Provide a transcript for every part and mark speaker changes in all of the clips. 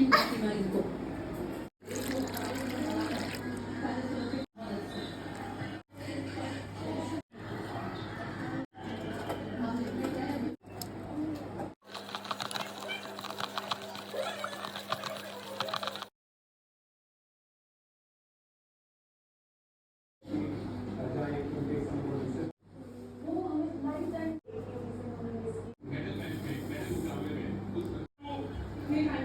Speaker 1: 近畿に参る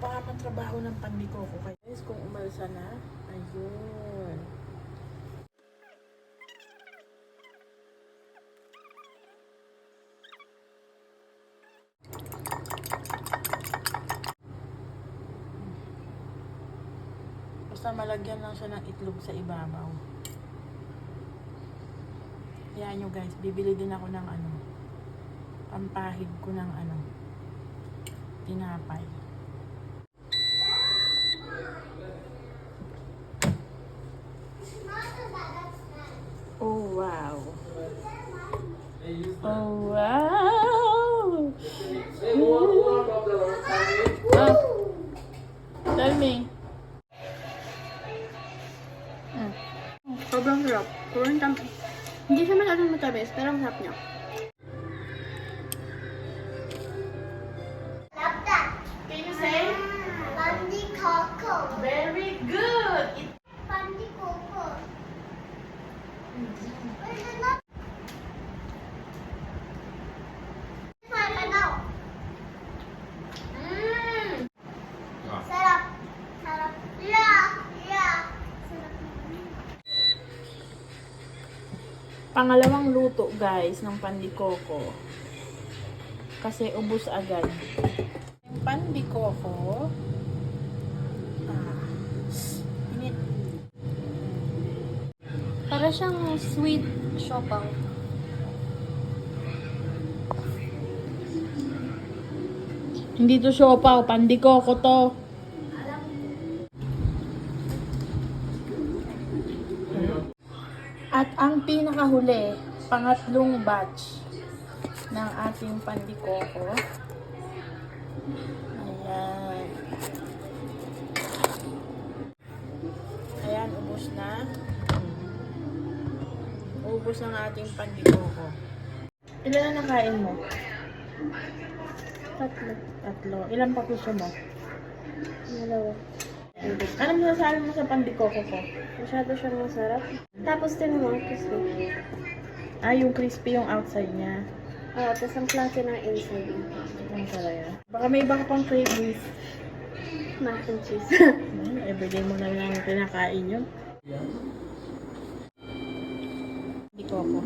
Speaker 2: Napakamang trabaho ng pandiko ko. Guys, kung umalsa na, ayun. Basta malagyan lang siya ng itlog sa ibabaw. Kaya nyo guys, bibili din ako ng ano, pampahid ko ng ano, tinapay.
Speaker 3: urlop. Pamiętam, dziesiąt razem to jest,
Speaker 1: teraz zapnią.
Speaker 2: Can you say? Very good.
Speaker 1: Pandi Coco. Mm -hmm.
Speaker 2: Pangalawang luto guys ng pandikoko. Kasi ubos agad. Pandikoko. Ah, init.
Speaker 3: Para siyang sweet siopaw.
Speaker 2: Hindi to siopaw, pandikoko to. At ang pinakahuli, pangatlong batch ng ating pandikoko. Ayan. Ayan, ubos na. Ubos ng ating pandikoko. Ilan na nakain mo?
Speaker 3: Tatlo.
Speaker 2: Tatlo. Ilan pa piso mo?
Speaker 3: Dalawa.
Speaker 2: Ano masasabi mo sa pandikoko ko?
Speaker 3: Masyado siyang masarap. Tapos din mo, crispy.
Speaker 2: Ah, yung crispy yung outside niya.
Speaker 3: Oo, tapos ang klase ng inside.
Speaker 2: Ang saraya. Baka may iba ka pang cravings.
Speaker 3: Mac and cheese.
Speaker 2: Hmm, everyday mo na lang kinakain yun. Pandikoko.